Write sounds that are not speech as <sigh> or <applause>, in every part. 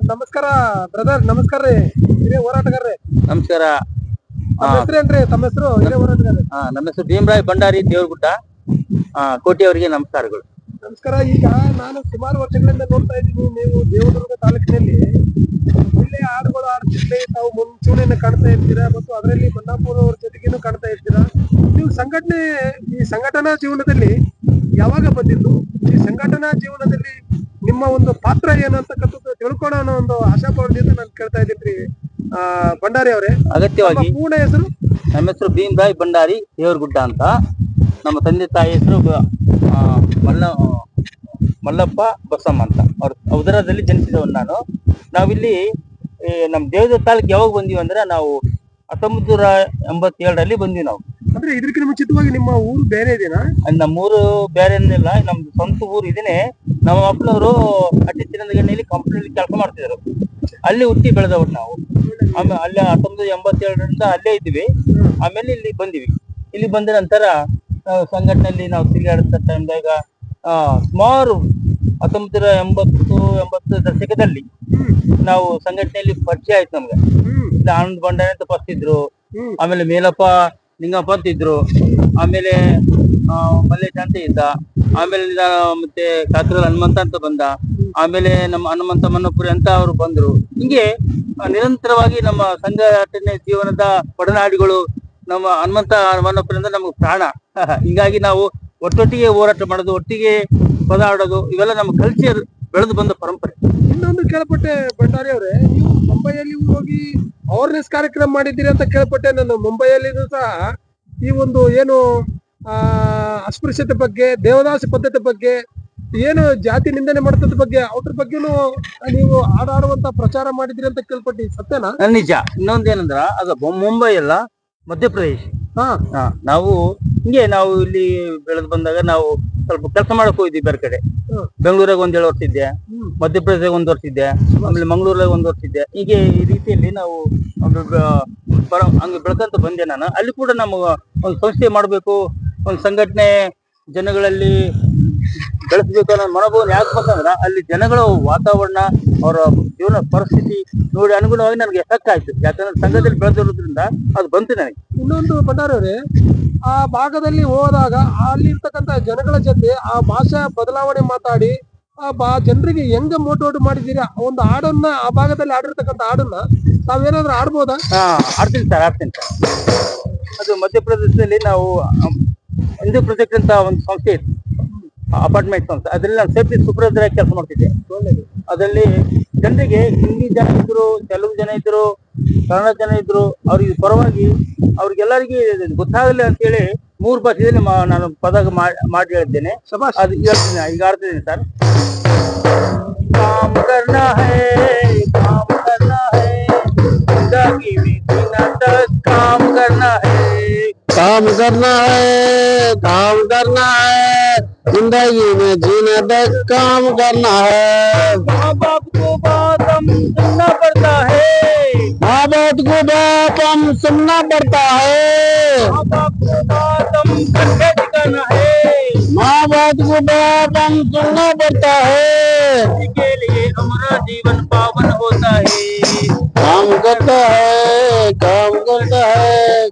ನಮಸ್ಕಾರ ಬ್ರದರ್ ನಮಸ್ಕಾರ ರೀ. ಹಿರಿಯ ಹೋರಾಟಗಾರ್ರಿ. ನಮಸ್ಕಾರ. ತಮ್ಮ ಹೆಸರೇನ್ರಿ? ತಮ್ಮ ಹೆಸರು ಹಿರಿಯ ಹೋರಾಟಗಾರ್ರಿ. ಆ, ನಮ್ಮ ಹೆಸರು ಭೀಮರಾಯ್ ಭಂಡಾರಿ ದೇವ್ರಗುಡ್ಡ. ಆ, ಕೋಟಿ ಅವರಿಗೆ ನಮಸ್ಕಾರಗಳು. ನಮಸ್ಕಾರ. ಈಗ ನಾನು ಸುಮಾರು ವರ್ಷಗಳಿಂದ ನೋಡ್ತಾ ಇದ್ದೀನಿ ನೀವು ದೇವದುರ್ಗ ತಾಲೂಕಿನಲ್ಲಿ. ಒಳ್ಳೆ ಹಾಡುಗಳು ಆಡ್ತಿದ್ದೆ ತಾವು ಮುಂಚೂಣಿಯನ್ನು ಕಾಣ್ತಾ ಇರ್ತೀರಾ ಮತ್ತು ಅದರಲ್ಲಿ ಮನ್ನಾಪುರ ಅವರ ಜೊತೆಗೇನು ಕಾಣ್ತಾ ಇರ್ತೀರಾ? ನೀವು ಸಂಘಟನೆ ಈ ಸಂಘಟನಾ ಜೀವನದಲ್ಲಿ ಯಾವಾಗ ಬಂದಿದ್ದು? ಈ ಸಂಘಟನಾ ಜೀವನದಲ್ಲಿ ನಿಮ್ಮ ಒಂದು ಪಾತ್ರ ಏನು ತಿಳ್ಕೊಳ್ಳೋ ಅನ್ನೋ ಒಂದು ಪಡೆದಿಂದ ನಾನು ಕೇಳ್ತಾ ಇದ್ದೀನಿ ಭಂಡಾರಿ ಅವರೇ. ನಮ್ಮ ಅಗತ್ಯವಾಗಿ ಪೂರ್ಣ ಹೆಸರು? ನಮ್ಮ ಹೆಸರು ಭೀಮರಾಯ್ ಭಂಡಾರಿ ದೇವ್ರಗುಡ್ಡ ಅಂತ. ನಮ್ಮ ತಂದೆ ತಾಯಿ ಹೆಸರು ಆ, ಮಲ್ಲ ಮಲ್ಲಪ್ಪ ಬಸಮ್ಮ ಅಂತ. ಅವ್ರ ಉದರದಲ್ಲಿ ಜನಿಸಿದವನು ನಾನು. ನಾವಿಲ್ಲಿ ನಮ್ಮ ದೇವದ ತಾಲೂಕು ಯಾವಾಗ ಬಂದೀವಿ ಅಂದ್ರೆ ನಾವು ಹತ್ತೊಂಬತ್ತು ನೂರ ಎಂಬತ್ತೇಳರಲ್ಲಿ ಬಂದ್ವಿ ನಾವು. ಅಂದ್ರೆ ಇದಕ್ಕಿಂತ ಮುಂಚಿತವಾಗಿ ನಿಮ್ಮ ಊರು ಬೇರೆ ಇದೇನಾ? ನಮ್ಮ ಊರು ಬೇರೆ ಏನಿಲ್ಲ ನಮ್ದು ಸ್ವಂತ ಊರು ಇದೇನೆ. ನಮ್ಮ ಅಪ್ಪನವರು ಅಟ್ಟಿ ಚಿನ್ನದಗಣ್ಣಿಯಲ್ಲಿ ಕಂಪ್ನಿಯಲ್ಲಿ ಕೆಲಸ ಮಾಡ್ತಿದ್ರು ಅಲ್ಲಿ ಹುಟ್ಟಿ ಬೆಳೆದವ್ರು ನಾವು. ಆಮೇಲೆ ಅಲ್ಲೇ ಹತ್ತೊಂಬತ್ತು ಎಂಬತ್ತೇಳರಿಂದ ಅಲ್ಲೇ ಇದ್ವಿ ಆಮೇಲೆ ಇಲ್ಲಿ ಬಂದಿವಿ. ಇಲ್ಲಿ ಬಂದ ನಂತರ ಸಂಘಟನೆಯಲ್ಲಿ ನಾವು ತಿರುಗಾಡಿದ ಟೈಮ್ದಾಗ ಸುಮಾರು ಹತ್ತೊಂಬತ್ತು ನೂರ ಎಂಬತ್ತು ಎಂಬತ್ತು ದಶಕದಲ್ಲಿ ನಾವು ಸಂಘಟನೆಯಲ್ಲಿ ಪರಿಚಯ ಆಯ್ತು ನಮ್ಗೆ. ಆನಂದ್ ಬಂಡಾಯ ಅಂತ ಪಸ್ತಿದ್ರು ಆಮೇಲೆ ಮೇಲಪ್ಪ ನಿಂಗಪ್ಪ ಅಂತಿದ್ರು. ಆಮೇಲೆ ಮಲ್ಲೇಶ ಇದ್ದ ಆಮೇಲೆ ಮತ್ತೆ ಕಾತ್ರಲ್ ಹನುಮಂತ ಅಂತ ಬಂದ. ಆಮೇಲೆ ನಮ್ಮ ಹನುಮಂತ ಮನ್ನಪುರಿ ಅಂತ ಅವರು ಬಂದ್ರು. ಹಿಂಗೆ ನಿರಂತರವಾಗಿ ನಮ್ಮ ಸಂಘಟನೆ ಜೀವನದ ಒಡನಾಡಿಗಳು ನಮ್ಮ ಹನುಮಂತ ಮನ್ನಪುರಿ ಅಂದ್ರೆ ನಮಗೆ ಪ್ರಾಣ. <laughs> ಹಿಂಗಾಗಿ ನಾವು ಒಟ್ಟೊಟ್ಟಿಗೆ ಹೋರಾಟ ಮಾಡೋದು, ಒಟ್ಟಿಗೆ ಪದಾಡೋದು, ಇವೆಲ್ಲ ನಮ್ಮ ಕಲ್ಚರ್ ಬೆಳೆದು ಬಂದ ಪರಂಪರೆ. ಇನ್ನೊಂದು ಕೇಳ್ಪಟ್ಟೆ ಭಂಡಾರಿ ಅವರೇ, ನೀವು ಮುಂಬೈಯಲ್ಲಿ ಹೋಗಿ ಅವೇರ್ನೆಸ್ ಕಾರ್ಯಕ್ರಮ ಮಾಡಿದ್ದೀರಿ ಅಂತ ಕೇಳ್ಪಟ್ಟೆ ನಾನು. ಮುಂಬೈಯಲ್ಲಿ ಸಹ ಈ ಒಂದು ಏನು ಅಸ್ಪೃಶ್ಯತೆ ಬಗ್ಗೆ ದೇವದಾಸಿ ಪದ್ಧತಿ ಬಗ್ಗೆ ಏನು ಜಾತಿ ನಿಂದನೆ ಮಾಡುತ್ತದ ಬಗ್ಗೆ ಅವ್ರ ಬಗ್ಗೆನೂ ನೀವು ಆಡಾಡುವಂತ ಪ್ರಚಾರ ಮಾಡಿದ್ರಿ ಅಂತ ಕೇಳ್ಪಟ್ಟಿ ಸತ್ಯನಾ? ನಿಜ. ಇನ್ನೊಂದೇನಂದ್ರ ಅದು ಅದ ಮುಂಬೈ ಅಲ್ಲ ಮಧ್ಯಪ್ರದೇಶ. ಹಾ. ನಾವು ಹಿಂಗೆ ನಾವು ಇಲ್ಲಿ ಬೆಳೆದು ಬಂದಾಗ ನಾವು ಸ್ವಲ್ಪ ಕೆಲಸ ಮಾಡಕ್ ಹೋಗಿದ್ವಿ ಬೇರೆ ಕಡೆ. ಬೆಂಗಳೂರಾಗ ಒಂದ್ ಏಳು ವರ್ಷ ಇದ್ದೆ ಒಂದ್ ವರ್ಷ ಇದ್ದೆ ಆಮೇಲೆ ಮಂಗಳೂರಾಗ ಒಂದ್ ವರ್ಷ ಇದ್ದೆ. ಹೀಗೆ ಈ ರೀತಿಯಲ್ಲಿ ನಾವು ಬರ ಹಂಗೆ ಬೆಳ್ಕೊಂತ ಬಂದೆ ನಾನು. ಅಲ್ಲಿ ಕೂಡ ನಮ್ಗ ಒಂದು ಸಂಸ್ಥೆ ಮಾಡಬೇಕು ಒಂದು ಸಂಘಟನೆ ಜನಗಳಲ್ಲಿ ಬೆಳೆಸಬೇಕು ಅನ್ನೋ ಮನೋಭಾವನೆ ಯಾಕೆ ಬಂತಂದ್ರ ಅಲ್ಲಿ ಜನಗಳ ವಾತಾವರಣ ಅವರ ಜೀವನ ಪರಿಸ್ಥಿತಿ ನೋಡಿ ಅನುಗುಣವಾಗಿ ನನಗೆ ಎಫೆಕ್ಟ್ ಆಯ್ತು. ಯಾಕಂದ್ರೆ ಸಂಘದಲ್ಲಿ ಬೆಳೆದಿರೋದ್ರಿಂದ ಅದು ಬಂತು ನನಗೆ. ಇನ್ನೊಂದು ಭಂಡಾರಿ ಅವರೇ ಆ ಭಾಗದಲ್ಲಿ ಹೋದಾಗ ಅಲ್ಲಿ ಇರ್ತಕ್ಕಂತ ಜನಗಳ ಜೊತೆ ಆ ಭಾಷಾ ಬದಲಾವಣೆ ಮಾತಾಡಿ ಆ ಬಾ ಜನರಿಗೆ ಹೆಂಗ ಮೋಟಿವೇಟ್ ಮಾಡಿದ್ದೀರಿ ಆ ಒಂದು ಹಾಡನ್ನ ಆ ಭಾಗದಲ್ಲಿ ಆಡಿರ್ತಕ್ಕಂಥ ಹಾಡನ್ನ ತಾವೇನಾದ್ರೂ ಆಡ್ಬೋದಾ ಆಡ್ತೀನಿ ಸರ್ ಆಡ್ತೀನಿ ಸರ್ ಅದು ಮಧ್ಯಪ್ರದೇಶದಲ್ಲಿ ನಾವು ಹಿಂದೂ ಪ್ರಾಜೆಕ್ಟ್ ಅಂತ ಒಂದು ಸಂಸ್ಥೆ ಇತ್ತು ಅಪಾರ್ಟ್ಮೆಂಟ್ ಸಂಸ್ಥೆ. ಅದರಲ್ಲಿ ನಾನು ಸೇಫ್ಟಿ ಸೂಪರ್ವೈಸರ್ ಆಗಿ ಕೆಲಸ ಮಾಡ್ತಿದ್ದೆ. ಅದರಲ್ಲಿ ಜನರಿಗೆ ಹಿಂದಿ ಜನ ಇದ್ರು ತೆಲುಗು ಜನ ಇದ್ರು ಕನ್ನಡ ಜನ ಇದ್ರು ಅವ್ರಿಗೆ ಪರವಾಗಿ ಅವ್ರಿಗೆಲ್ಲರಿಗೆ ಗೊತ್ತಾಗಲಿ ಅಂತೇಳಿ ಮೂರು ಭಾಷೆಯಲ್ಲಿ ನಾನು ಪದ ಮಾಡಿ ಹೇಳಿದ್ದೇನೆ ಅದು ಹೇಳ್ತೀನಿ ಈಗ ಆಡ್ತಿದ್ದೀನಿ ಸರ್. ಕರ್ನಾ ಹೇ. काम करना है काम करना है ज़िंदगी में जीने तक काम करना है। माँ बाप को बात हम सुनना पड़ता है। माँ बाप को बाप हम सुनना पड़ता है। माँ बाप को बात हम करके दिखाना है। माँ बाप को बाप हम सुनना पड़ता है। के लिए हमारा जीवन पावन होता है। काम करता है काम करता है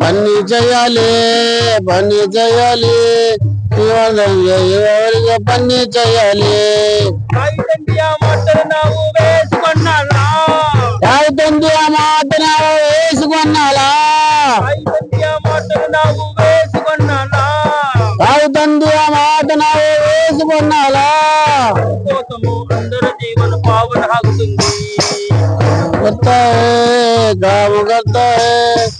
పని చేయాలి పని చేయాలి ఎవరికి పని చేయాలి అయిపోయింది ఆ మాట నాకు వేసుకున్నాలా? అవుతుంది ఆ మాట నాకు వేసుకున్నాలా? జీవన పావన ఆగుతుంది. करता है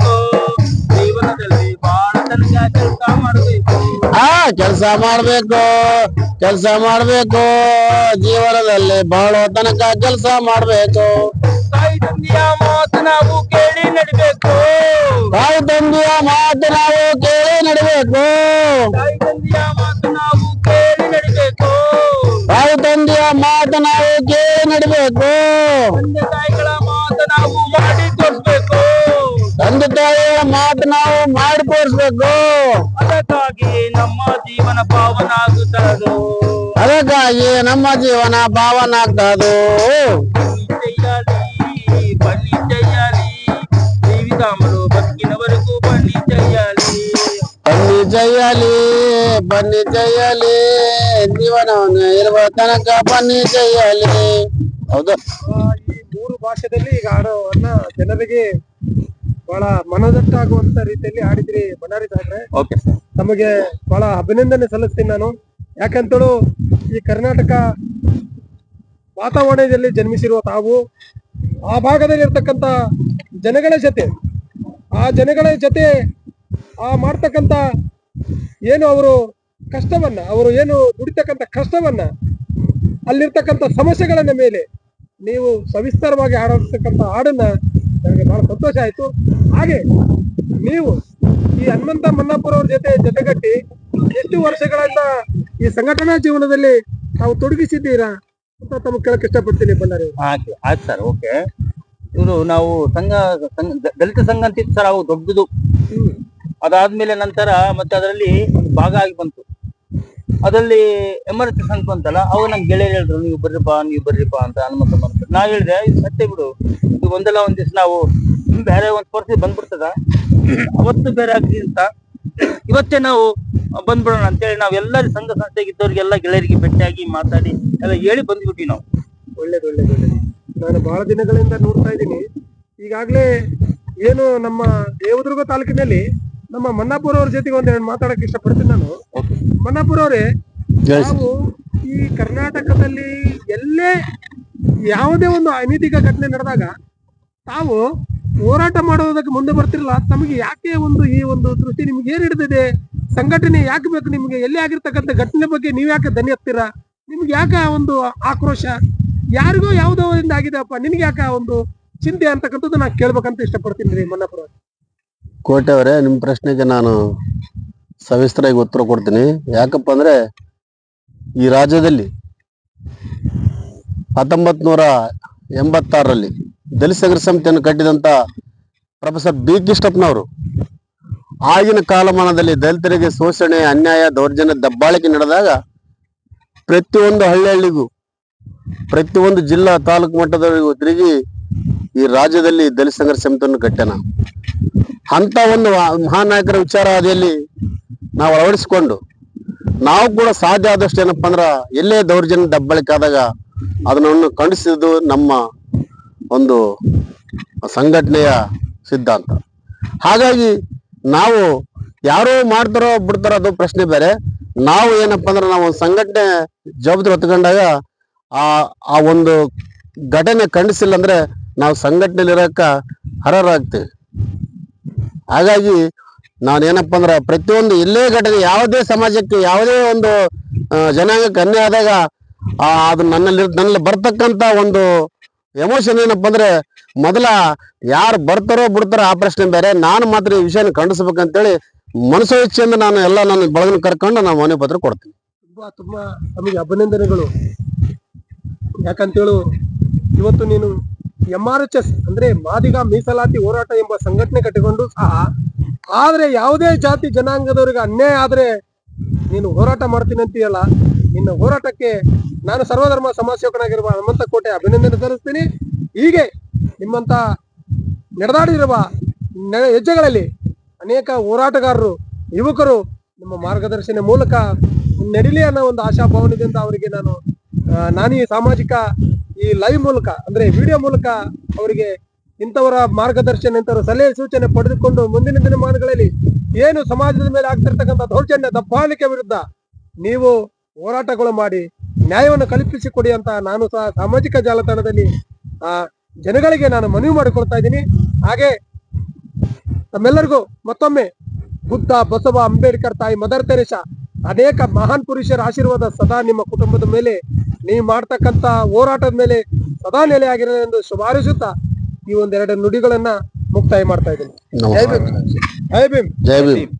ಆ ಕೆಲಸ ಮಾಡ್ಬೇಕು. ಕೆಲಸ ಮಾಡ್ಬೇಕು ಜೀವನದಲ್ಲಿ ಬಹಳ ತನಕ ಕೆಲಸ ಮಾಡ್ಬೇಕು. ತಾಯಿ ತಂದೆಯ ಮಾತು ನಾವು ಕೇಳಿ ನಡಿಬೇಕು. ತಾಯಿ ತಂದೆಯ ಮಾತು ನಾವು ಕೇಳಿ ನಡಿಬೇಕು. ತಾಯಿ ತಂದೆಯ ಮಾತು ನಾವು ಕೇಳಿ ನಡಿಬೇಕು. ತಾಯಿ ತಂದೆಯ ಮಾತು ನಾವು ಕೇಳಿ ನಡಿಬೇಕು. ತಂದೆ ತಾಯಿಗಳ ಮಾತು ನಾವು ತಂದೆ ತಾಯಿಯ ಮಾತು ನಾವು ಮಾಡಿ ತೋರಿಸ್ಬೇಕು ಅದಕ್ಕಾಗಿ ನಮ್ಮ ಜೀವನ ಪಾವನ ಆಗುತ್ತದು ಅದಕ್ಕಾಗಿ ನಮ್ಮ ಜೀವನ ಭಾವನ ಆಗ್ತದು చెయ్యాలి పని చెయ్యాలి జీవితంలో బతికిన వరకు పని చెయ్యాలి ಬನ್ನಿ ಜಯ್ಯಾಲಿ ಬನ್ನಿ ಜಯ್ಯಾಲಿ ಜೀವನವನ್ನು ಇರುವ ತನಕ ಬನ್ನಿ ಜಯ್ಯಾಲಿ ಹೌದು ಆ, ಈ ಮೂರು ಭಾಷೆದಲ್ಲಿ ಈಗ ಹಾಡೋವನ್ನ ಜನರಿಗೆ ಬಹಳ ಮನದಟ್ಟಾಗುವಂತ ರೀತಿಯಲ್ಲಿ ಆಡಿದ್ರಿ ಬಳ್ಳಾರಿ ಸಾಹೇಬ್ರೆ. ಓಕೆ ಸರ್ ತಮಗೆ ಬಹಳ ಅಭಿನಂದನೆ ಸಲ್ಲಿಸ್ತೀನಿ ನಾನು. ಯಾಕಂತೇಳು ಈ ಕರ್ನಾಟಕ ವಾತಾವರಣದಲ್ಲಿ ಜನ್ಮಿಸಿರುವ ತಾವು ಆ ಭಾಗದಲ್ಲಿ ಇರ್ತಕ್ಕಂಥ ಜನಗಳ ಜೊತೆ ಆ ಜನಗಳ ಜೊತೆ ಆ ಮಾಡ್ತಕ್ಕಂಥ ಏನು ಅವರು ಕಷ್ಟವನ್ನ ಅವರು ಏನು ದುಡಿತಕ್ಕಂಥ ಕಷ್ಟವನ್ನ ಅಲ್ಲಿರ್ತಕ್ಕಂಥ ಸಮಸ್ಯೆಗಳನ್ನ ಮೇಲೆ ನೀವು ಸವಿಸ್ತಾರವಾಗಿ ಹಾಡಿರ್ತಕ್ಕಂಥ ಹಾಡನ್ನ ನನಗೆ ಬಹಳ ಸಂತೋಷ ಆಯ್ತು. ಹಾಗೆ ನೀವು ಈ ಹನುಮಂತ ಮನ್ನಾಪುರ ಅವ್ರ ಜೊತೆ ಜೊತೆಗಟ್ಟಿ ಎಷ್ಟು ವರ್ಷಗಳಿಂದ ಈ ಸಂಘಟನಾ ಜೀವನದಲ್ಲಿ ತಾವು ತೊಡಗಿಸಿದ್ದೀರಾ ಅಂತ ತಮಗೆ ಕೇಳಕ್ ಇಷ್ಟಪಡ್ತೀನಿ ಬಳ್ಳಾರಿ ಆಯ್ತು ಸರ್ ಓಕೆ ಇವರು ನಾವು ಸಂಘ ದಲಿತ ಸಂಘ ಅಂತಿತ್ತು ಸರ್ ಅವು ದೊಡ್ಡದು. ಅದಾದ್ಮೇಲೆ ನಂತರ ಮತ್ತೆ ಅದರಲ್ಲಿ ಒಂದು ಭಾಗ ಆಗಿ ಬಂತು. ಅದರಲ್ಲಿ ಎಮರ್ಜೆನ್ಸಿ ಸಂಘ ಬಂತಲ್ಲ ಅವು ನಂಗೆ ಗೆಳೆಯರು ಹೇಳಿದ್ರು, ನೀವು ಬರ್ರಿಪ್ಪ ನೀವು ಬರ್ರಿಪ್ಪ ಅಂತ ಹನುಮಂತ ಬಂತು ನಾ ಹೇಳಿದೆ, ಇದು ಸತ್ಯ ಬಿಡು. ಇದು ಒಂದಲ್ಲ ಒಂದ್ ದಿವಸ ನಾವು ಬೇರೆ ಒಂದ್ ಪರಿಸ್ಥಿತಿ ಬಂದ್ಬಿಡ್ತದ? ಅವತ್ತು ಬೇರೆ ಆಗ್ಲಿ ಅಂತ. ಇವತ್ತೇ ನಾವು ಬಂದ್ಬಿಡೋಣ ಅಂತೇಳಿ ನಾವ್ ಎಲ್ಲರೂ ಸಂಘ ಸಂಸ್ಥೆಗಿದ್ದವ್ರಿಗೆಲ್ಲ ಗೆಳೆಯರಿಗೆ ಭೇಟಿಯಾಗಿ ಮಾತಾಡಿ ಎಲ್ಲ ಹೇಳಿ ಬಂದ್ಬಿಟ್ವಿ ನಾವು. ಒಳ್ಳೇದು ಒಳ್ಳೇದು ಒಳ್ಳೇದು. ನಾನು ಬಹಳ ದಿನಗಳಿಂದ ನೋಡ್ತಾ ಇದ್ದೀನಿ. ಈಗಾಗಲೇ ಏನು ನಮ್ಮ ದೇವದುರ್ಗ ತಾಲೂಕಿನಲ್ಲಿ ನಮ್ಮ ಮನ್ನಾಪುರ ಅವ್ರ ಜೊತೆಗೆ ಒಂದೆರಡು ಮಾತಾಡಕ್ ಇಷ್ಟಪಡ್ತೀನಿ ನಾನು. ಮನ್ನಾಪುರ ಅವರೇ ನಾವು ಈ ಕರ್ನಾಟಕದಲ್ಲಿ ಎಲ್ಲೇ ಯಾವುದೇ ಒಂದು ಅನೈತಿಕ ಘಟನೆ ನಡೆದಾಗ ತಾವು ಹೋರಾಟ ಮಾಡೋದಕ್ಕೆ ಮುಂದೆ ಬರ್ತಿರಲ್ಲ? ತಮಗೆ ಯಾಕೆ ಒಂದು ಈ ಒಂದು ದೃಷ್ಟಿ ನಿಮ್ಗೆ ಏನ್ ಹಿಡಿದಿದೆ? ಸಂಘಟನೆ ಯಾಕೆ ಬೇಕು ನಿಮ್ಗೆ? ಎಲ್ಲಿ ಆಗಿರ್ತಕ್ಕಂಥ ಘಟನೆ ಬಗ್ಗೆ ನೀವು ಯಾಕೆ ದನಿ ಹತ್ತೀರಾ ನಿಮ್ಗೆ ಯಾಕೆ ಒಂದು ಆಕ್ರೋಶ? ಯಾರಿಗೋ ಯಾವುದೋ ಇಂದ ಆಗಿದೆಪ್ಪ ನಿನ್ಗೆ ಯಾಕೆ ಒಂದು ಚಿಂತೆ ಅಂತಕ್ಕಂಥದ್ದು ನಾನು ಕೇಳ್ಬೇಕಂತ ಇಷ್ಟಪಡ್ತೀನಿ ರೀ ಮನ್ನಾಪುರ ಕೋಟೆ ಅವರೇ, ನಿಮ್ ಪ್ರಶ್ನೆಗೆ ನಾನು ಸವಿಸ್ತರಾಗಿ ಉತ್ತರ ಕೊಡ್ತೀನಿ. ಯಾಕಪ್ಪ ಅಂದ್ರೆ ಈ ರಾಜ್ಯದಲ್ಲಿ ಹತ್ತೊಂಬತ್ ನೂರ ಎಂಬತ್ತಾರರಲ್ಲಿ ದಲಿತ ಸಮಿತಿಯನ್ನು ಕಟ್ಟಿದಂತ ಪ್ರೊಫೆಸರ್ ಬಿ ಕೃಷ್ಣಪ್ಪನವರು ಆಗಿನ ಕಾಲಮಾನದಲ್ಲಿ ದಲಿತರಿಗೆ ಶೋಷಣೆ, ಅನ್ಯಾಯ, ದೌರ್ಜನ್ಯ, ದಬ್ಬಾಳಿಕೆ ನಡೆದಾಗ ಪ್ರತಿಯೊಂದು ಹಳ್ಳಿ ಹಳ್ಳಿಗೂ ಪ್ರತಿಯೊಂದು ಜಿಲ್ಲಾ ತಾಲೂಕು ಮಟ್ಟದವರೆಗೂ ತಿರುಗಿ ಈ ರಾಜ್ಯದಲ್ಲಿ ದಲಿತ ಸಂಘರ್ಷ ಸಮಿತಿಯನ್ನು ಕಟ್ಟ್ಯಾನ ಅಂತ ಒಂದು ಮಹಾನಾಯಕರ ವಿಚಾರವಾದಿಯಲ್ಲಿ ನಾವು ಅಳವಡಿಸಿಕೊಂಡು, ನಾವು ಕೂಡ ಸಾಧ್ಯ ಆದಷ್ಟು ಏನಪ್ಪ ಅಂದ್ರೆ ಎಲ್ಲೇ ದೌರ್ಜನ್ಯ, ದಬ್ಬಳಿಕೆ ಆದಾಗ ಅದನ್ನು ಖಂಡಿಸಿದ್ದು ನಮ್ಮ ಒಂದು ಸಂಘಟನೆಯ ಸಿದ್ಧಾಂತ. ಹಾಗಾಗಿ ನಾವು ಯಾರೋ ಮಾಡ್ತಾರೋ ಬಿಡ್ತಾರೋ ಅದು ಪ್ರಶ್ನೆ ಬೇರೆ. ನಾವು ಏನಪ್ಪ ಅಂದ್ರೆ ನಾವು ಒಂದು ಸಂಘಟನೆ ಜವಾಬ್ದಾರಿ ಹೊತ್ಕೊಂಡಾಗ ಆ ಆ ಒಂದು ಘಟನೆ ಖಂಡಿಸಿಲ್ಲ ಅಂದ್ರೆ ನಾವು ಸಂಘಟನೆಯಲ್ಲಿ ಇರಕ್ಕ ಅರ್ಹರಾಗ್ತೀವಿ ಹಾಗಾಗಿ ನಾನೇನಪ್ಪ ಅಂದ್ರೆ ಪ್ರತಿಯೊಂದು ಎಲ್ಲೇ ಘಟನೆ ಯಾವುದೇ ಸಮಾಜಕ್ಕೆ ಯಾವುದೇ ಒಂದು ಜನಾಂಗಕ್ಕೆ ಅನ್ಯಾಯ ಆದಾಗ ಅದು ನನ್ನಲ್ಲಿ ನನ್ನಲ್ಲಿ ಬರ್ತಕ್ಕಂತ ಒಂದು ಎಮೋಷನ್ ಏನಪ್ಪ ಅಂದ್ರೆ ಮೊದಲ ಯಾರು ಬರ್ತಾರೋ ಬಿಡ್ತಾರೋ ಆ ಪ್ರಶ್ನೆ ಬೇರೆ. ನಾನು ಮಾತ್ರ ಈ ವಿಷಯನ ಖಂಡಿಸ್ಬೇಕಂತೇಳಿ ಮನಸ್ಸು ಇಚ್ಛೆಯಿಂದ ನಾನು ಎಲ್ಲ ನನ್ನ ಬಳಗನ ಕರ್ಕೊಂಡು ನಾನು ಮನೆ ಪತ್ರ ಕೊಡ್ತೀನಿ. ತುಂಬಾ ತುಂಬಾ ನಮಗೆ ಅಭಿನಂದನೆಗಳು. ಯಾಕಂತೇಳು, ಇವತ್ತು ನೀನು ಎಂ ಆರ್ ಎಚ್ ಎಸ್ ಅಂದ್ರೆ ಮಾದಿಗ ಮೀಸಲಾತಿ ಹೋರಾಟ ಎಂಬ ಸಂಘಟನೆ ಕಟ್ಟಿಕೊಂಡು ಸಹ ಆದ್ರೆ ಯಾವುದೇ ಜಾತಿ ಜನಾಂಗದವರಿಗೆ ಅನ್ಯಾಯ ಆದ್ರೆ ನೀನು ಹೋರಾಟ ಮಾಡ್ತೀನಿ ಅಂತೀಯಲ್ಲ ನಿನ್ನ ಹೋರಾಟಕ್ಕೆ ನಾನು ಸರ್ವಧರ್ಮ ಸಮಾಜ ಸೇವಕನಾಗಿರುವ ಹನುಮಂತ ಕೋಟೆ ಅಭಿನಂದನೆ ಸಲ್ಲಿಸ್ತೀನಿ. ಹೀಗೆ ನಿಮ್ಮಂತ ನಡೆದಾಡಿರುವ ಹೆಜ್ಜೆಗಳಲ್ಲಿ ಅನೇಕ ಹೋರಾಟಗಾರರು, ಯುವಕರು ನಿಮ್ಮ ಮಾರ್ಗದರ್ಶನ ಮೂಲಕ ನಡಿಲಿ ಅನ್ನೋ ಒಂದು ಆಶಾಭಾವನೆಯಿಂದ ಅವರಿಗೆ ನಾನು ನಾನು ಈ ಸಾಮಾಜಿಕ ಈ ಲೈವ್ ಮೂಲಕ ಅಂದ್ರೆ ವಿಡಿಯೋ ಮೂಲಕ ಅವರಿಗೆ ಇಂಥವರ ಮಾರ್ಗದರ್ಶನ, ಇಂಥವರ ಸಲಹೆ, ಸೂಚನೆ ಪಡೆದುಕೊಂಡು ಮುಂದಿನ ದಿನಮಾನಗಳಲ್ಲಿ ಏನು ಸಮಾಜದ ಮೇಲೆ ಆಗ್ತಿರ್ತಕ್ಕಂಥ ದೌರ್ಜನ್ಯ ದಬ್ಬಾಳಿಕೆ ವಿರುದ್ಧ ನೀವು ಹೋರಾಟಗಳು ಮಾಡಿ ನ್ಯಾಯವನ್ನು ಕಲ್ಪಿಸಿಕೊಡಿ ಅಂತ ನಾನು ಸಹ ಸಾಮಾಜಿಕ ಜಾಲತಾಣದಲ್ಲಿ ಆ ಜನಗಳಿಗೆ ನಾನು ಮನವಿ ಮಾಡಿಕೊಳ್ತಾ ಇದ್ದೀನಿ. ಹಾಗೆ ತಮ್ಮೆಲ್ಲರಿಗೂ ಮತ್ತೊಮ್ಮೆ ಬುದ್ಧ ಬಸವ ಅಂಬೇಡ್ಕರ್ ತಾಯಿ ಮದರ್ ತೆರೇಸಾ ಅನೇಕ ಮಹಾನ್ ಪುರುಷರ ಆಶೀರ್ವಾದ ಸದಾ ನಿಮ್ಮ ಕುಟುಂಬದ ಮೇಲೆ ನೀವು ಮಾಡ್ತಕ್ಕಂತ ಹೋರಾಟದ ಮೇಲೆ ಸದಾ ನೆಲೆಯಾಗಿರೋ ಎಂದು ಶುಭಾರಿಸುತ್ತಾ ಈ ಒಂದೆರಡು ನುಡಿಗಳನ್ನ ಮುಕ್ತಾಯ ಮಾಡ್ತಾ ಇದ್ದೀನಿ. ಜೈ ಭೀಮ್. ಜೈ ಭೀಮ್. ಜೈ ಭೀಮ್.